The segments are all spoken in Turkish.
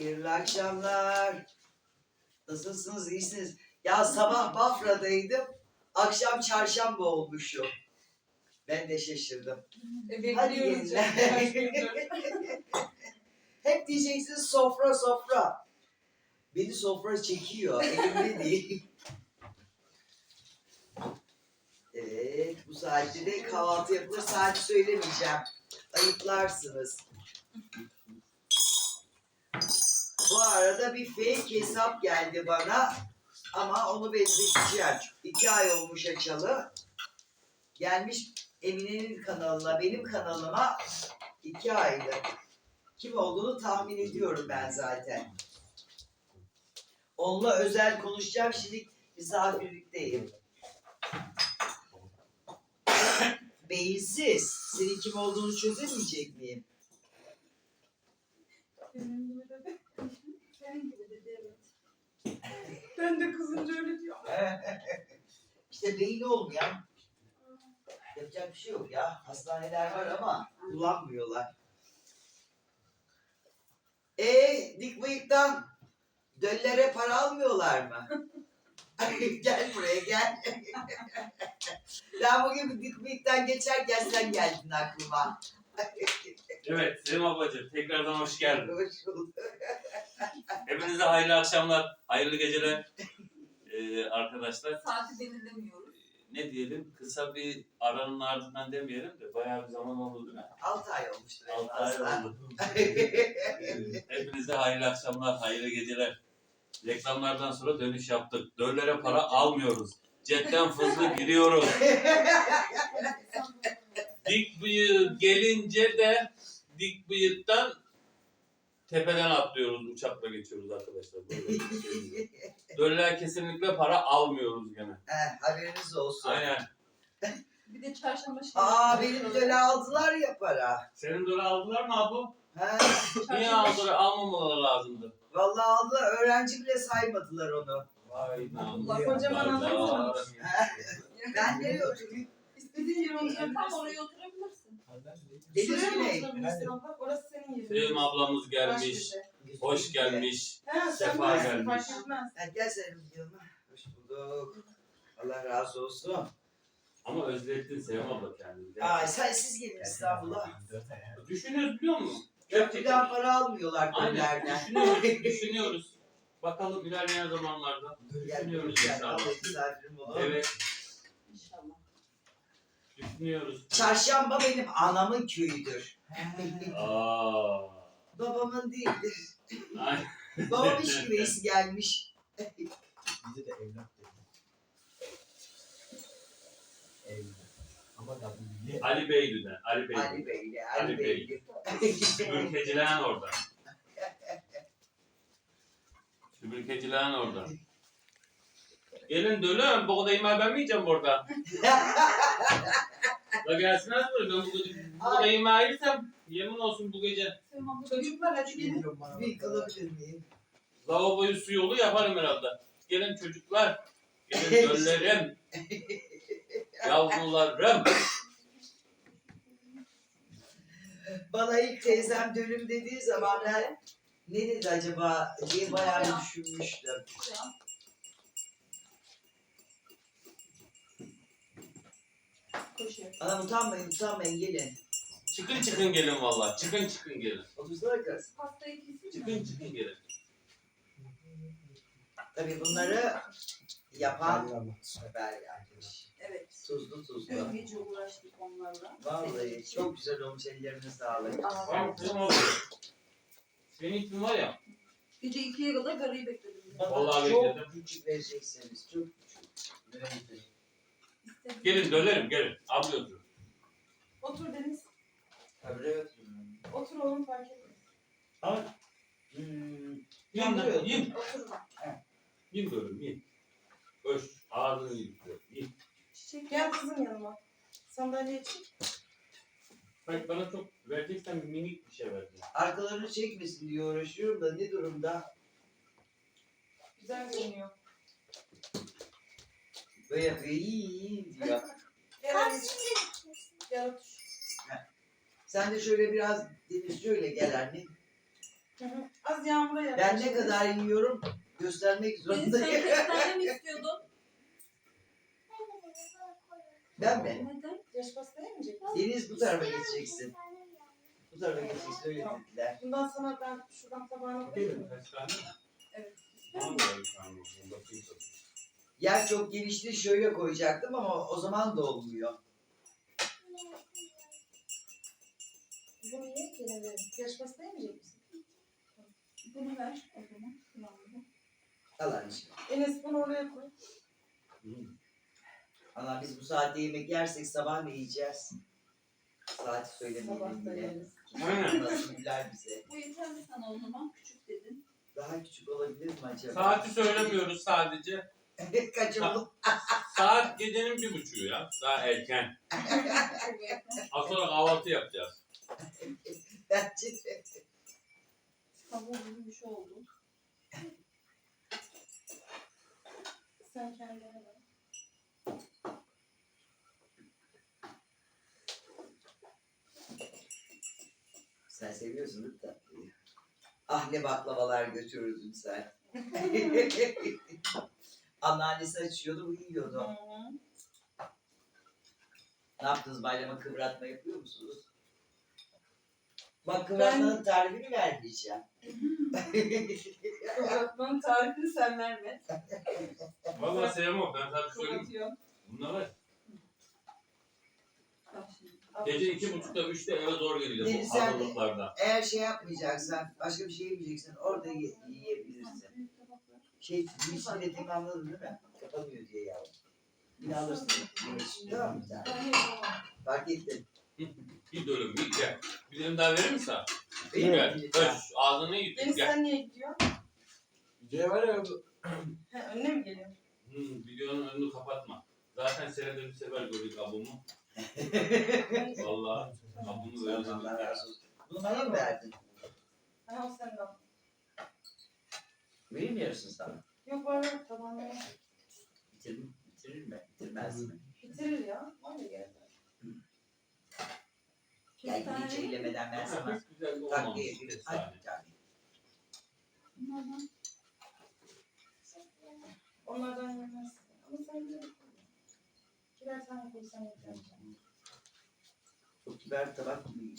Hayırlı akşamlar. Nasılsınız? İyisiniz? Ya sabah Bafra'daydım. Akşam çarşamba olmuşum. Ben de şaşırdım. E, Hadi bekliyoruz. Hep diyeceksiniz sofra sofra. Beni sofra çekiyor. Elimde değil. Evet, bu saatte de kahvaltı yapılır. Saati söylemeyeceğim. Ayıplarsınız. Bu arada bir fake hesap geldi bana. Ama onu benzeteceğim. İki ay olmuş açalı. Gelmiş Emine'nin kanalına, benim kanalıma iki aydır. Kim olduğunu tahmin ediyorum ben zaten. Onunla özel konuşacağım. Şimdi misafirlikteyim. Beyinsiz. Senin kim olduğunu çözemeyecek miyim? Benim gibi dedi. Senin gibi dedi evet. Ben de kızınca öyle diyorum. işte beyni olmayan yapacak bir şey yok ya. Hastaneler var ama kullanmıyorlar. E dik bıyıktan döllere para almıyorlar mı? gel buraya gel. ben bugün dik bıyıktan geçerken sen geldin aklıma. Evet Selim ablacığım tekrardan hoş geldin. Hoş bulduk. Hepinize hayırlı akşamlar, hayırlı geceler Ee, arkadaşlar. Saati belirlemiyoruz. Ne diyelim kısa bir aranın ardından demeyelim de bayağı bir zaman oldu değil mi? 6 ay olmuştur en 6 ay fazla. oldu. Ee, Hepinize hayırlı akşamlar, hayırlı geceler. Reklamlardan sonra dönüş yaptık. Döllere para almıyoruz. Cepten fızlı giriyoruz. Dik bıyığı gelince de dik bıyıktan tepeden atlıyoruz, uçakla geçiyoruz arkadaşlar. Böyle şey. Döller kesinlikle para almıyoruz gene. He, haberiniz olsun. Aynen. Bir de çarşamba şey. Aa benim döle aldılar ya para. Senin döle aldılar mı abi? He, Niye aldılar? Almamaları lazımdı. vallahi aldılar. Öğrenci bile saymadılar onu. Vay Allah kocaman anlatsana. Ben nereye oturayım? İstediğin yere oturabilirsin. Tam oraya oturabilirsin. Abla? Orası senin yerin. Sevim ablamız Baş gelmiş. köşe. Hoş gelmiş. He sen Sefa bilirsin, gelmiş. fark etmez. Ha, gel yanıma. Hoş bulduk. Allah razı olsun. Ama özlettin Sevim abla kendini. Aa, sen siz gelin İstanbul'a. Düşünüyoruz biliyor musun? Köprüden para almıyorlar Aynen. döllerden. Düşünüyoruz. düşünüyoruz. Bakalım ilerleyen zamanlarda. Gel Düşünüyoruz gel. inşallah. Misafirim. Evet. Düşünüyoruz. Çarşamba benim anamın köyüdür. Aa. Babamın değildir. Ay. Babam iş güveysi gelmiş. Bize de evlat dedi. Evlat. Ama da bu Ali Beyli'den. Ali Beyli. Ali Bey'le, Ali Ali Bey'le. Ülkecilerin orada. Ülkecilerin orada. Gelin dölüm, bu kadar yemeği ben mi yiyeceğim burada? La gelsin az böyle, ben bu gece bu kadar yemeği yersem yemin olsun bu gece Çocuklar hadi gelin. Bir kalabilir miyim? lavaboyu su yolu yaparım herhalde. Gelin çocuklar, gelin döllerim, yavrularım. Bana ilk teyzem dönüm dediği zaman ben ne dedi acaba diye bayağı bir düşünmüştüm. Buraya. Koşuyor. Anam utanmayın utanmayın gelin. Çıkın çıkın gelin valla, çıkın çıkın gelin. Otursana kız. Pastayı kesin mi? Çıkın çıkın gelin. Tabii bunları yapan haber gelmiş. Evet. Tuzlu Dün tuzlu. gece uğraştık onlarla. Vallahi çok güzel olmuş ellerine sağlık. Tamam, tamam abi. Senin için var ya, Gece ikiye kadar garıyı bekledim. Bana Vallahi çok bekledim. küçük vereceksiniz. Çok küçük. İstedim. Gelin dölerim gelin. Abi otur. Otur Deniz. Tabii evet. Otur oğlum fark etmez. Ama hmm, Yiyin Kandırıyor. yiyin. Otur. Yiyin dölerim, yiyin. Öş, ağzını yiyin. Yiyin. Çiçek gel kızım yanıma. Sandalyeye çık. Bak bana çok vereceksen minik bir şey ver. arkalarını çekmesin diye uğraşıyorum da ne durumda? Güzel görünüyor. Böyle yapıyor iyi iyi diyor. Gel otur. Sen de şöyle biraz deniz şöyle gel anne. Az yağmura Ben yaklaştık. ne kadar yiyorum göstermek Deniz sen zorundayım. kestane mi istiyordun? Ben mi? Neden? Yaş pasta yemeyecek misin? Deniz bu tarafa geçeceksin. Bu tarafa geçeceksin öyle dediler. Bundan sonra ben şuradan tabağına koyayım mı? Kaç tane? Evet. Tamam da bir tane olsun, bakayım tabii. Yer çok genişti şöyle koyacaktım ama o zaman da olmuyor. Bunu ye gene verin. Yaş pasta yemeyecek misin? Bunu ver o zaman. Al anneciğim. Enes bunu oraya koy. Ana biz bu saatte yemek yersek sabah ne yiyeceğiz? Saati Sabah söylemeyelim da bile. yeriz. Aynen. Nasıl güler bize. Bu yeterli sana o zaman. Küçük dedin. Daha küçük olabilir mi acaba? Saati söylemiyoruz sadece. Kaç oldu? Saat gecenin bir buçuğu ya. Daha erken. Az sonra kahvaltı yapacağız. Bence de. Bir şey oldu. Sen kendine ver. Sen seviyorsun değil mi tatlıyı? Ah ne baklavalar götürürdün sen. Anneannesi açıyordu, bu yiyordu. Hı. Ne yaptınız bayrama kıvratma yapıyor musunuz? Bak kıvratmanın tarifini vermeyeceğim. Kıvratmanın tarifini sen verme. Vallahi sevmem ben sana söyleyeyim. Bunlar var. Gece iki buçukta üçte eve sen de- hazırlıklarda. Eğer şey yapmayacaksan, başka bir şey yemeyeceksin, orada ye- yiyebilirsin. Şey, bir dediğimi anladın değil mi? Kapanıyor diye yavrum. Yine alırsın. Tamam sen? Fark ettin. Bir dönüm bir gel. Bir dilim daha verir misin? Gel. bir Öş, ağzını Deniz gel. sen niye gidiyorsun? Video var ya bu. He, önüne mi geliyorsun? Hmm, videonun önünü kapatma. Zaten senede bir sefer gördük abumu. Vallahi abumu böyle Allah razı olsun. Bunu bana mı verdin? Ha o senden. Vereyim mi yarısını sana? Yok var var ver. Bitirir, bitirir mi? Bitirmez mi? Bitirir ya. Var ya geldi. Gel Kestane hiç ellemeden ben sana güzel takviye olmamış. edeyim. Kestane. Hadi bir tane. Bunlardan Onlardan yemezsin. Ama sen de birer tane koysan yeter. Çok kibar tabak gibi.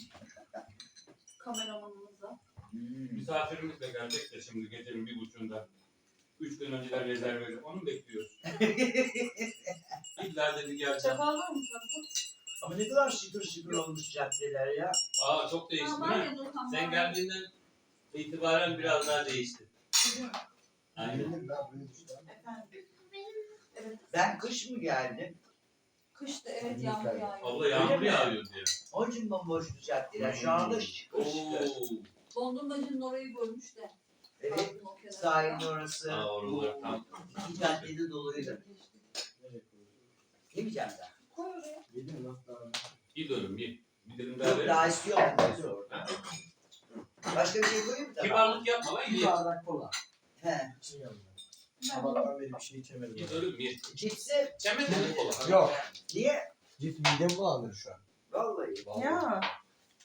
kameramanımıza. Hmm. Misafirimiz de gelecek de şimdi gecenin bir buçuğunda. Üç gün önceden rezerve edip onu bekliyoruz. İlla dedi geleceğim. Çakal var mı sende? Ama ne kadar şıkır şıkır olmuş caddeler ya. Aa çok değişti değil mi? Sen geldiğinden itibaren biraz daha değişti. Aynen. Efendim. Evet. Ben kış mı geldim? Kışta evet yağmur yağıyor. Abla yağmur yağıyor diye. Onun için bomboştu caddeler. Şu anda şıkır Oo. Dondurmacının orayı görmüş de. Evet. Kalktım o kenara. Sahilin orası. Aa, oralar tam. İki caddede doluydu. Yemeyeceğim daha. Koy oraya. Yedim lan daha. Bir dönüm bir. Bir dilim daha Yok verir daha misin? istiyorum. diyorsun. Başka bir şey koyayım mı tabağa? Kibarlık yapma lan Bir ye. bardak kola. He. İçim yandı. Ben Sabahtan beri bir şey içemedim. Bir dönüm ye. Cipsi. Çemedin mi kola? Yok. Niye? Cilt midem bulanır şu an. Vallahi. Vallahi. Ya.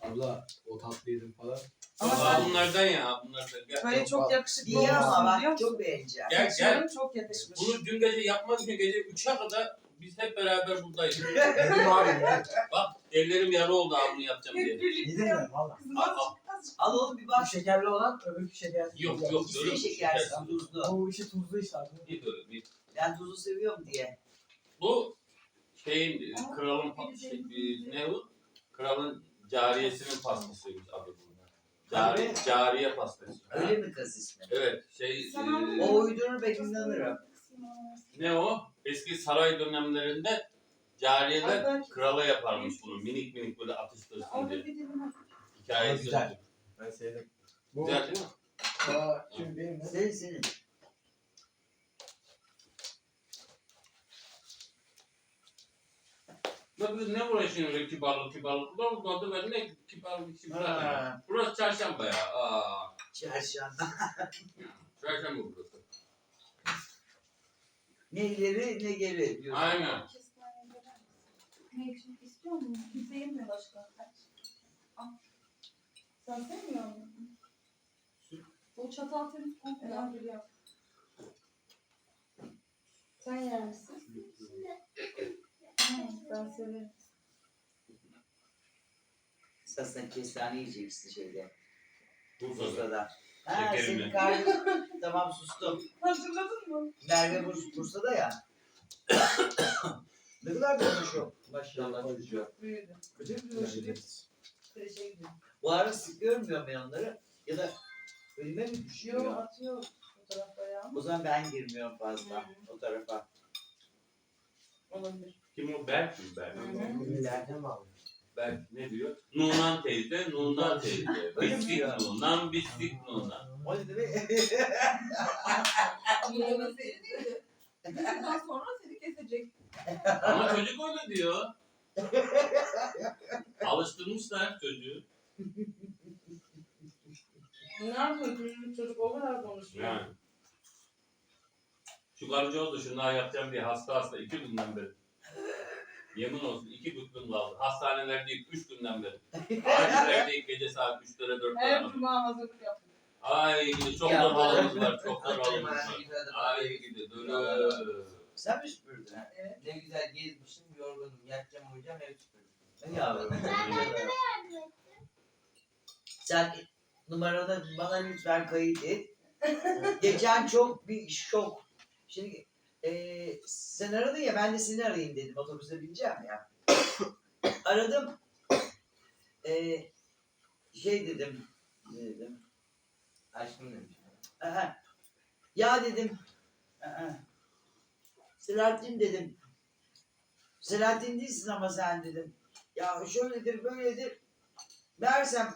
Abla o tatlı yedim falan. Ama Aa, sen bunlardan ya bunlardan. Gel. böyle çok yakışıklı İyi ama bak biliyor musun? çok beğeneceğim. Gel gel. Saçların çok yakışmış. Bunu dün gece yapmak için gece 3'e kadar biz hep beraber buradaydık. Yedim abi. Bak ellerim yara oldu abi bunu yapacağım diye. Hep birlikte Yedim yap. ben valla. Kızım Al, al. azıcık. Al oğlum bir Bu bak. şekerli olan öbür şeker. Yok yok. İkisi dönüm. şekersiz, tuzlu. Ama bu işi tuzlu işte abi. Bir dönüm bir. Ben tuzu seviyorum diye. Bu şeyin e, kralın pa- şey, e, ne bu? Kralın cariyesinin pastasıymış abi bunlar. Cari, cariye pastası. Öyle mi kız ismi? Evet şey Sen e, O uydurur ben inanırım. ne o? Eski saray dönemlerinde cariyeler Haber- krala yaparmış bunu. Minik minik böyle atıştırsın diye. Hikayesi. Güzel. Ben sevdim. Bu Güzel değil mi? Aa, şimdi benim ne? Senin senin. Ya biz ne uğraşıyoruz kibarlık kibarlık? Ulan bu adı ben ne kibarlık kibarlık. Ha. Burası çarşamba ya. Aa, Çarşamba. çarşamba burası. Ne ileri ne geri diyorsun. Aynen. Ne için istiyor musun? Kimse yemiyor başka. Sen sevmiyor musun? O çatal temiz komple. Biliyorum. Sen yer misin? Ben severim. Sen kestane yiyeceksin şeyde. Bursa'da. Bursa'da. Ha Şekerim senin ya. karnın. tamam sustum. Hatırladın mı? Merve Burs Bursa'da ya. ne kadar konuşuyor. Maşallah çocuğu. Büyüdü. De- Kreşe gidiyor. Bu ara sık görmüyorum ben onları. Ya da önüme mi Yo düşüyor? atıyor fotoğraf bayağı. O zaman ben girmiyorum fazla o tarafa. Olabilir. Kim o? Berk mi? Berk. Ünlülerden mi aldın? Berk ne diyor? Nunan teyze, Nunan teyze. Bistik? Nunan, bistik Nunan. O ne demek? Yiyemez seni değil. Bundan sonra seni kesecek. Ama çocuk öyle diyor. Alıştırmışlar çocuğu. Ne yapıyor? Küçücük çocuk o kadar konuşuyor. Yani. Şu karıcı oldu şunlar yapacağım diye hasta hasta iki günden beri. Yemin olsun iki gün kaldı. Hastanelerdeyik üç günden beri. Acillerdeyik gece saat üçlere Her dörtlere. cuma hazırlık yapıyor. Ay çok da bağlamışlar, bana- çok da güzel de Ay gidi dönü. Sen mi süpürdün? Evet. Ne güzel gezmişim, yorgunum, yatacağım, uyuyacağım, ev süpürdüm. Ya. Sen numaranı bana lütfen kayıt et. Geçen çok bir şok. Şimdi eee sen aradın ya ben de seni arayayım dedim. Otobüse bineceğim ya. Aradım. Eee şey dedim. Ne dedim? Aşkım demiş. Aha. Ya dedim. Aha. Selahattin dedim. Selahattin değilsin ama sen dedim. Ya şöyledir böyledir. Meğersem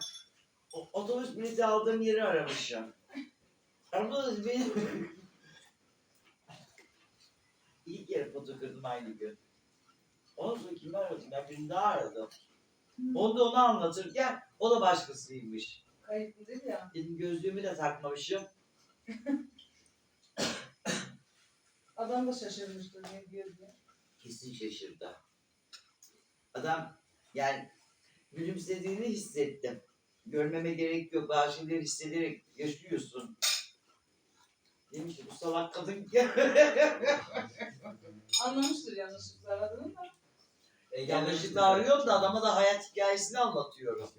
o- otobüs bileti aldığım yeri aramışım. Dedi benim... İlk kere foto kırdım aynı gün. Ondan sonra kimi aradım? Ben birini daha aradım. Onu da onu anlatırken o da başkasıymış. Kayıtlı değil ya. Dedim gözlüğümü de takmamışım. Adam da şaşırmıştır ne diyor diye. Kesin şaşırdı. Adam yani gülümsediğini hissettim. Görmeme gerek yok. Bazı şeyleri hissederek yaşıyorsun. Demiş ki bu salak kadın. Anlamıştır yanlışlıkla aradığını da. E, Yanlışlıkla arıyorum da adama da hayat hikayesini anlatıyorum.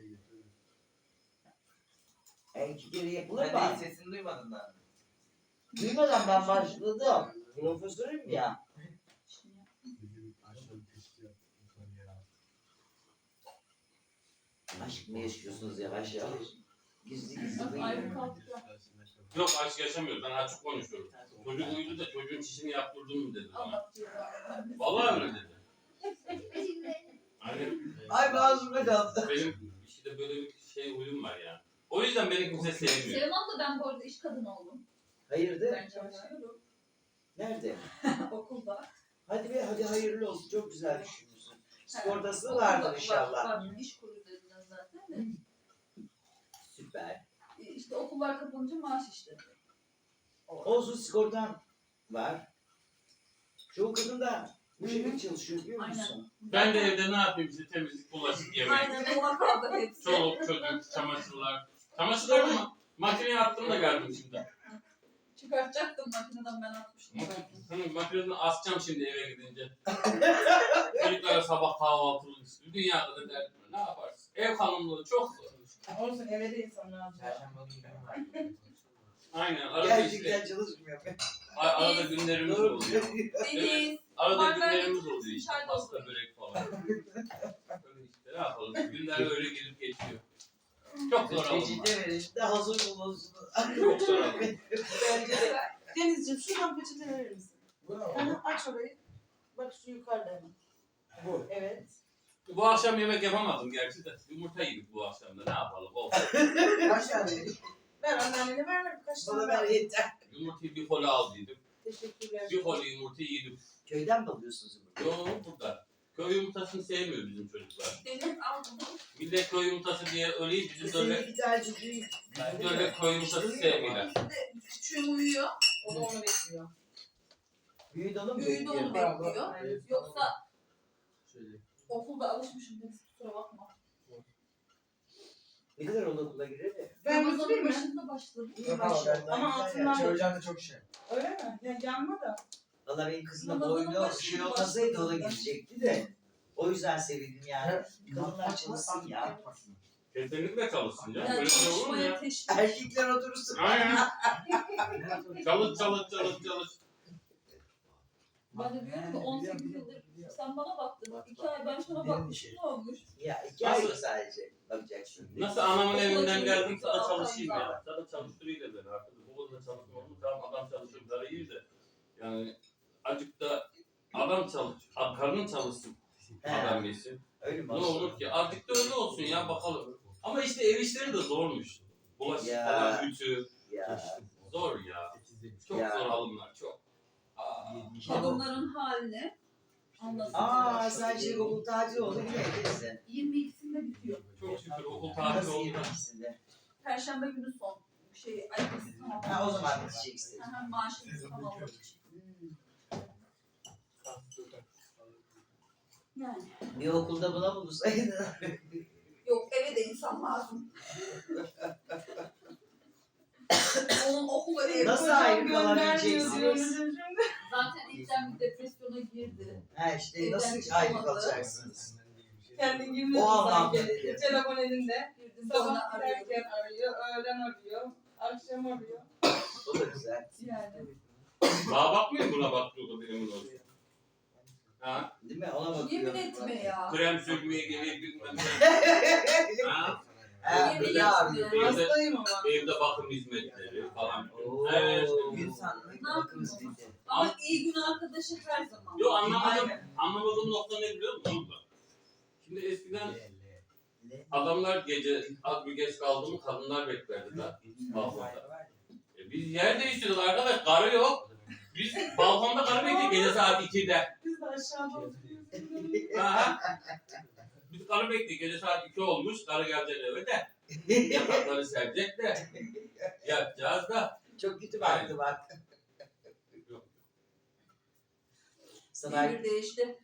E, iki kere yapılır Ben mı? de sesini duymadın da. Duymadan ben başladım. Profesörüm ya. Aşk mı yaşıyorsunuz yavaş yavaş? Gizli gizli ayrı. Yok aşk yaşamıyoruz. Ben açık konuşuyorum. Çocuk uyudu da çocuğun çişini yaptırdın mı dedi bana. Vallahi öyle dedi. Hani Ay boğazımda kaldı. benim işte böyle bir şey huyum var ya. O yüzden beni kimse sevmiyor. Sevmem de ben bu arada iş kadını oldum. Hayırdır? Ben çalışıyorum. Nerede? Okulda. Hadi be hadi hayırlı olsun. Çok güzel düşünmüşsün. Sigortası Okulda vardır var- inşallah. Var, iş kuru dediler zaten de. Süper. İşte okullar kapanınca maaş işte. Olsun sigortan var. Çoğu kadın da bu şekilde çalışıyor biliyor Aynen. musun? Ben de evde ne yapayım işte temizlik, bulaşık, yemek. Aynen ona kaldı hepsi. Çoluk, çocuk, çamaşırlar. Çamaşırları ma- makineye attım da geldim şimdi. Çıkartacaktım makineden ben atmıştım. Hani makineden asacağım şimdi eve gidince. Çocuklara sabah kahvaltılık istiyor. Dünyada da derdim. Ne yaparsın? Ev hanımlığı çok zor. Olsun eve de insan ne yapacak? Çarşamba günü gün var. Aynen. Arada Gerçekten işte çalışmıyor. a- arada günlerimiz Doğru oluyor. Deniz. Arada günlerimiz oluyor işte. Çay Pasta börek falan. Öyle işte ne yapalım. Günler öyle gelip geçiyor. Çok zor alınma. Peçete verin de hazır bulunsun. Çok zor alınma. Bence de Denizciğim şuradan peçete verir misin? Bu ne Hı oldu? hı, Aç orayı. Bak şu yukarıda hemen. Bu. Evet. Bu akşam yemek yapamadım gerçi de. Yumurta yedik bu akşam da. Ne yapalım? Olsun. Kaç tane? Ver anneannene ver. Kaç bana tane ver ver. yeter. Yumurtayı bir koli aldıydım. Teşekkürler. Bir koli yumurta yedim. Köyden mi alıyorsunuz bunu? Yo burada. Köy yumurtasını sevmiyor bizim çocuklar. Deniz al bunu. Millet köy yumurtası diye öyle bizim Senin böyle iki tane çocuğun bizim böyle köy yumurtası sevmiyorlar. Küçüğüm uyuyor. O da onu bekliyor. büyüğü de onu mu Büyüğü de onu bekliyor? bekliyor. Yoksa Şöyle. Okulda alışmışım Deniz kusura bakma. Ne kadar oldu okula gireli? Ben Ramazan'ın mi? başında başladım. İyi maşallah. Ama güzel altından- ya. Çağıracağım da çok şey. Öyle mi? Ya yanma da. Valla benim kızım da Ramazan'ın boynu şey olmasaydı o da başladı. gidecekti de. O yüzden sevindim yani. Kadınlar çalışsın ya. Kesinlikle çalışsın ya. Böyle şey olur mu ya? teşvik. Erkekler oturursun. Aynen. Çalış çalış çalış çalış. Ben de diyorum ki 18 yıldır sen bana baktın. 2 ay ben sana bakmışım ne olmuş? Ya iki ay Nasıl? sadece bakacaksın. Nasıl anamın evinden geldim sana çalışayım ya. Sana çalıştırayım da beni artık. Bu konuda çalışmam? Tamam adam çalışıyor para iyi de. Yani acık da adam çalış, karnın çalışsın. Adam yesin. öyle mi Ne olur ki? Azıcık da öyle olsun ya bakalım. Ama işte ev işleri de zormuş. Bulaşık Ya. falan, ütü. Ya. Zor ya. Çok Ya. zor alımlar çok. Aa. Kadınların anlasın. Aa sen şimdi okul tatil oldu yine evdesin. 22'sinde bitiyor. Çok şükür okul tatil Nasıl oldu. Perşembe günü son. Şey, ayaküstü tamam. Ha o zaman biteceksin. Hemen maaşımızı tamamlamak için. Yani. Bir okulda buna bulsaydın. Yok eve de insan lazım. Onun okulu ev. Nasıl Hocam ayrı göndermiyor diyoruz şimdi. Zaten ilkten bir depresyona girdi. Ha işte Evden nasıl çıkamadı. ayrı kalacaksınız? Kendi O girmiyorsun anlamda sanki. dedim. Telefon elinde. Sonra Sabah giderken arıyor, öğlen arıyor, akşam arıyor. O da güzel. Yani. Daha bakmıyor buna baktığı emin olsun. Ha? Değil mi? Ona bakıyorum. Yemin etme ya. Krem sürmeye geliyor bilmem ne. ha? Ha, Yemin. Evde, Hastayım ama. evde bakım hizmetleri falan. Oo, Evet. gün sanmak Ne bakımız bitti. Ama iyi gün arkadaşı her zaman. Yo anlamadım. Anlamadığım nokta ne biliyor musun? Şimdi eskiden adamlar gece az bir geç kaldı mı kadınlar beklerdiler balkonda. E biz yer değiştirdik arkadaş karı yok. Biz balkonda karı bekliyoruz gece saat 2'de. Biz de aşağıda oturuyoruz. Aha. Biz karı bekliyoruz gece saat 2 olmuş karı gelecek eve de. Yatakları serecek de. Yatacağız da. Çok kötü baktı bak. Yok. Sabah, Devir değişti.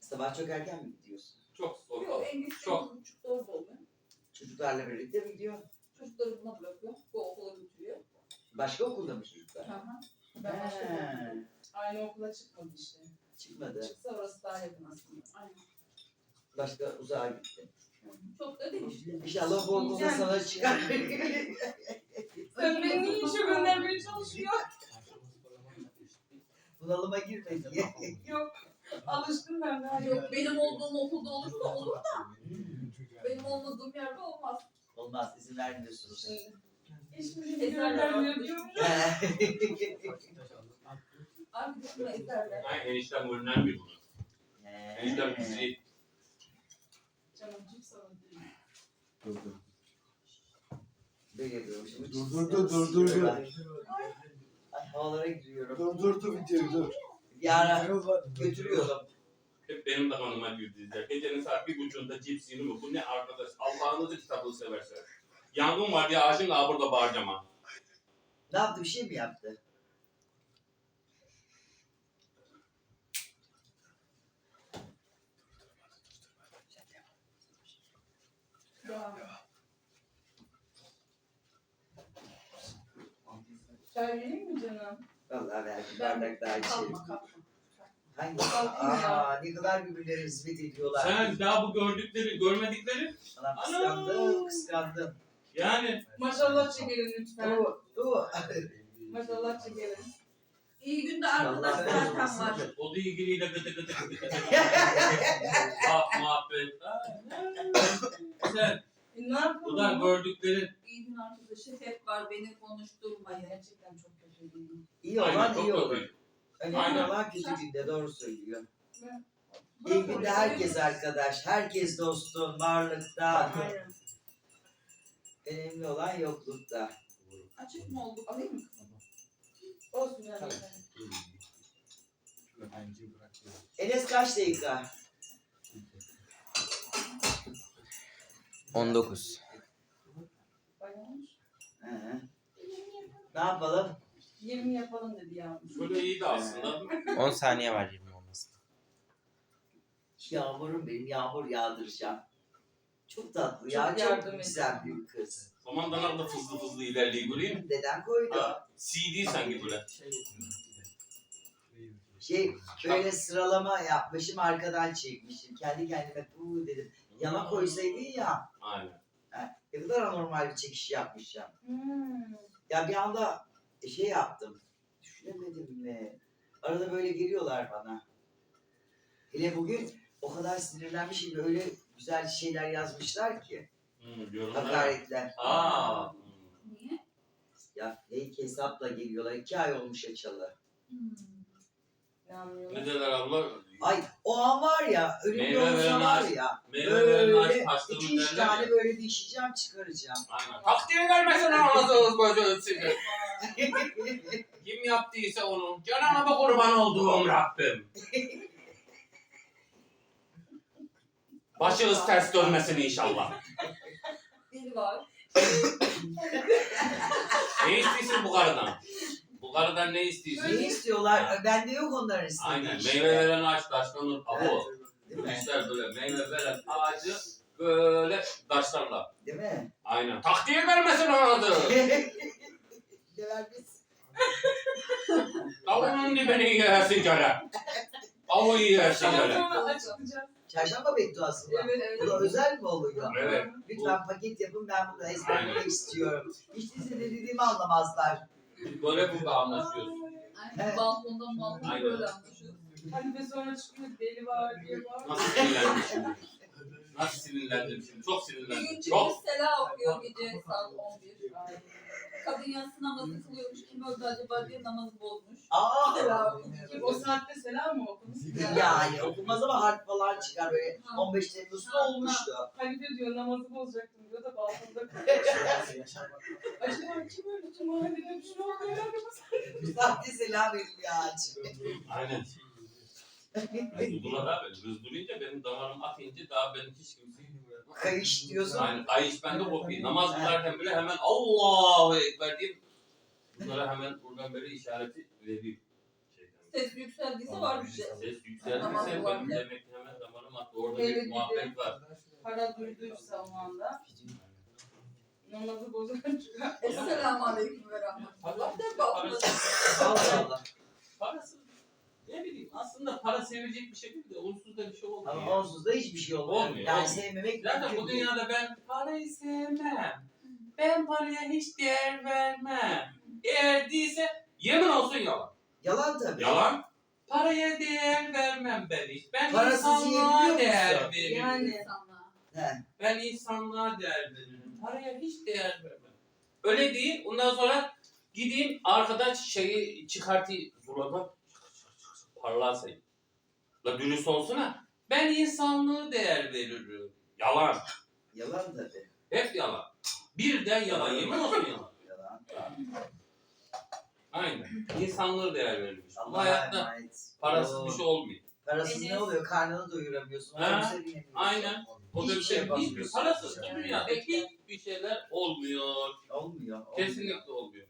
sabah çok erken mi gidiyorsun? Çok zor. Yok en geç Çok. 9.30'da orada oluyor. Çocuklarla birlikte mi gidiyor? Çocukları buna bırakıyor. Bu okula götürüyor. Başka okulda mı çocuklar? Hı hı. Ben başka He, Aynı okula çıkmadı işte. Çıkmadı. Çıksa orası daha yakın aslında. Aynen. Başka uzağa gitti. Çok da değişti. İnşallah bu okulda sana çıkar. Sen beni niye işe göndermeye çalışıyor? Bunalıma girme diye. Yok. Alıştım ben daha Yok benim olduğum okulda olursa olur da benim olmadığım yerde olmaz. Olmaz izin vermiyorsunuz. Hiçbirini göndermiyor diyorum. Arkadaşımla ezerler. Ay eniştem önünden bir bunu. Eniştem bizi Canım cips alın. Dur dur. Böyle yapıyorum şimdi. Dur dur dur dur dur dur. Ay havalara giriyorum. Dur dur dur videoyu dur. Yara götürüyorum. hep benim de kanıma girdi. Gecenin saat bir buçuğunda cips yeni mi? Bu ne arkadaş? Allah'ınızı kitabını seversen. Yangın var diye ağacın burada bağıracağım ha. Ne yaptı bir şey mi yaptı? Ya. Çay vereyim mi canım? Vallahi verdim Ben- bardak daha içerim. Kalma kalma. Hangi? Aa ne kadar birbirlerine hizmet ediyorlar. Sen daha bu gördükleri, görmedikleri Anam Ana! kıskandım, kıskandım. yani Maşallah çekelim lütfen. Du, du. Maşallah çekelim. İyi günde arkadaş zaten var. o da ilgiliyle gıdı gıdı gıdı gıdı. Ah muhabbet. Ah, Sen E, ne yapalım? buradan gördüklerin İyi gün arkadaşı hep var beni konuşturmayın. Gerçekten çok kötü değil. İyi Aynen, olan çok iyi olur. kötü. Önemli Aynen. olan kötü günde doğru söylüyor. Ben- İyi günde herkes arkadaş, herkes dostun, varlıkta. Aynen. Önemli olan yoklukta. Açık mı olduk? Alayım mı? Olsun yani. Enes kaç dakika? 19. Bayağı olmuş. Hı hı. Ne yapalım? 20 yapalım dedi yalnız. böyle iyiydi aslında. 10 saniye var 20 olmasın. Yağmurum benim, yağmur yağdıracağım. Çok tatlı ya. Çok Çok, yardım güzel bir kız. Komandalar da hızlı hızlı ilerliyor göreyim. Deden koydu. Ha, CD sanki böyle. Şey böyle sıralama yapmışım arkadan çekmişim. Kendi kendime bu dedim. Yana koysaydın ya. Aynen. Ne kadar anormal bir çekiş yapmışım. Hmm. Ya bir anda şey yaptım. Düşünemedim mi? Arada böyle geliyorlar bana. Hele bugün o kadar sinirlenmişim ki öyle güzel şeyler yazmışlar ki. Hmm, yorumlar. Hakaretler. Aa. Niye? Ya fake hesapla geliyorlar. İki ay olmuş açalı. Hmm. Ne derler abla? Ay o an var ya önümde Meyve olsa veren var ağaç- ya. Meyvelerini Böyle iki üç derler tane ya. böyle dişeceğim çıkaracağım. Aynen. Takdir vermesin anasınız kocuğu sizi. Kim yaptıysa onu canına kurban olduğum Rabbim. Başınız ters dönmesin inşallah. Deli var. Ne istiyorsun bu karıdan? Bu karıdan ne istiyorsun? ne istiyorlar? Bende yok onların istediği Aynen. işte. Meyve veren ağaç taşlanır. Evet, Abo. Değil mi? Böyle meyve veren ağacı böyle taşlarlar. Değil mi? Aynen. Takdir vermesin onun adı. Dever biz. Tavuğun dibini yersin göre. Tavuğu yersin göre. açıklayacağım. Çarşamba bedduası mı? Evet evet. Bu da özel mi oluyor? Evet. Lütfen paket yapın ben bunu ezberlemek istiyorum. Hiç değilse ne dediğimi anlamazlar. Biz böyle burada anlaşıyoruz. Aynen. Evet. Balkondan balkona Aynen. böyle anlaşıyoruz. Hadi de sonra çıkıyor deli var diye var. Nasıl sinirlendim şimdi? Nasıl sinirlendim şimdi? Çok sinirlendim. Çok. Sela okuyor gece saat 11. Kadın yatsı namazı kılıyormuş. Kim öldü acaba diye namazı bozmuş. Aa! Sela okuyor. Kim o saatte selam mı okudun? Yani okunmaz ama harf falan çıkar böyle. 15 Temmuz'da olmuştu. Halife diyor namazı bozacaktım diyor da balkonda kalıyor. Acaba kim öldü? Tüm mahallede bir şey oldu herhalde bu Bir saatte selam verin ya aç. Aynen. Kızdılar abi. Kızdırınca benim damarım atınca daha benim hiç kimse Kayış diyorsun. Aynen. Kayış bende kopuyor. Namaz kılarken bile hemen Allahu Ekber diyeyim. Bunlara hemen buradan böyle işareti. Şeyden. Ses yükseldiyse var bir şey. Ses yükseldiyse Tamam, benim var. demek ki hemen damarım attı. Orada Evet, bir bir muhabbet var. Para duyduysa o anda. Namazı bozan çıkar. Esselamu aleyküm ve rahmetullah. Balkona Allah Allah. Ne bileyim aslında para sevecek bir şey değil de onsuz da bir şey olmuyor. Ama onsuz da hiçbir şey olmuyor. Olmuyor, Yani olmuyor. sevmemek Zaten mümkün bu değil. dünyada ben parayı sevmem. Ben paraya hiç değer vermem. Eğer değilse yemin olsun yalan. Yalan tabii. Yalan. Paraya değer vermem ben hiç. Ben Parasız insanlığa değer musun? veririm. Yani. insanlığa. He. Ben insanlığa değer veririm. Paraya hiç değer vermem. Öyle değil. Ondan sonra gideyim arkadaş şeyi çıkartayım. Burada parlasayım. La dürüst olsun ha. Ben insanlığı değer veririm. Yalan. Yalan tabii. Hep yalan. Birden yalan. Yemin olsun yalan. Yalan. Aynen. İnsanlığı değer verilmiş. Bu Allah'a hayatta emanet. parasız bir şey olmuyor. Parasız ne oluyor? Karnını doyuramıyorsun. Ha, otobüse binemiyorsun. aynen. O da bir Hiçbir şey şey değil. yapamıyorsun. Parasız Yani. dünyada hiçbir şeyler olmuyor. Olmuyor. olmuyor. Kesinlikle olmuyor.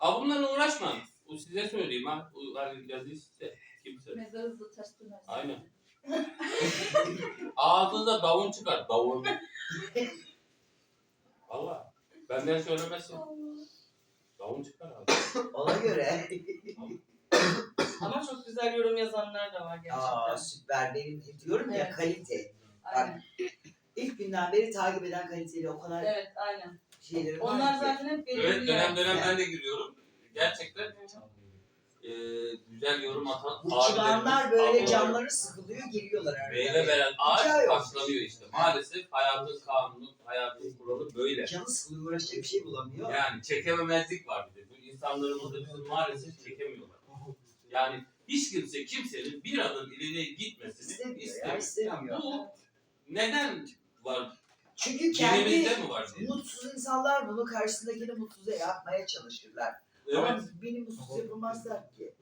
Abi bunlarla uğraşma. Bu size söyleyeyim ha. Bu hani yazıyı size. Kimse. Mezar hızlı ters döner. Aynen. Ağzınıza davun çıkar. Davun. Valla. Benden söylemezsin. Davun çıkar abi. Ona göre. Ama çok güzel yorum yazanlar da var Aa gerçekten. süper. Benim diyorum ya Evet. kalite. Aynen. İlk günden beri takip eden kaliteli o kadar Evet aynen. şeylerim Onlar var ki. zaten hep belirli Evet dönem dönem ben de giriyorum. Gerçekten e, güzel yorum atan Bu çıbanlar böyle canları sıkılıyor geliyorlar her Meyve veren ağaç taşlanıyor işte. Maalesef hayatın kanunu, hayatın kuralı böyle. Canı sıkılıyor uğraşacak bir şey bulamıyor. Yani çekememezlik var bir de. Bu insanlarımız da bizim maalesef çekemiyorlar. Yani hiç kimse kimsenin bir adım ileriye gitmesini İstemiyor istemiyor. istemiyor. Bu neden var? Çünkü kendi mi var mutsuz insanlar bunu karşısındakini mutsuz yapmaya çalışırlar. Ama Evet. beni mutsuz yapamazlar ki.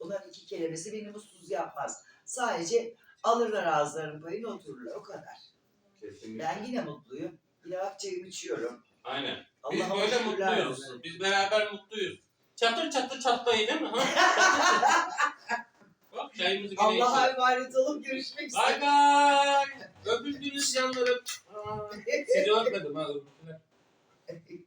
Bunların iki kelimesi beni mutsuz yapmaz. Sadece alırlar ağızlarının payını otururlar o kadar. Kesinlikle. Ben yine mutluyum. Yine bak çayımı içiyorum. Aynen. Biz Allah'a böyle şükürler mutluyuz. olsun. Biz beraber mutluyuz. Çatır çatır çatlayı değil mi? Ha? Bak Çayımızı yine Allah'a içelim. emanet olun. Görüşmek üzere. Bay bay. Öpüldünüz canlarım. Aa, Sizi öpmedim ha. öptüler.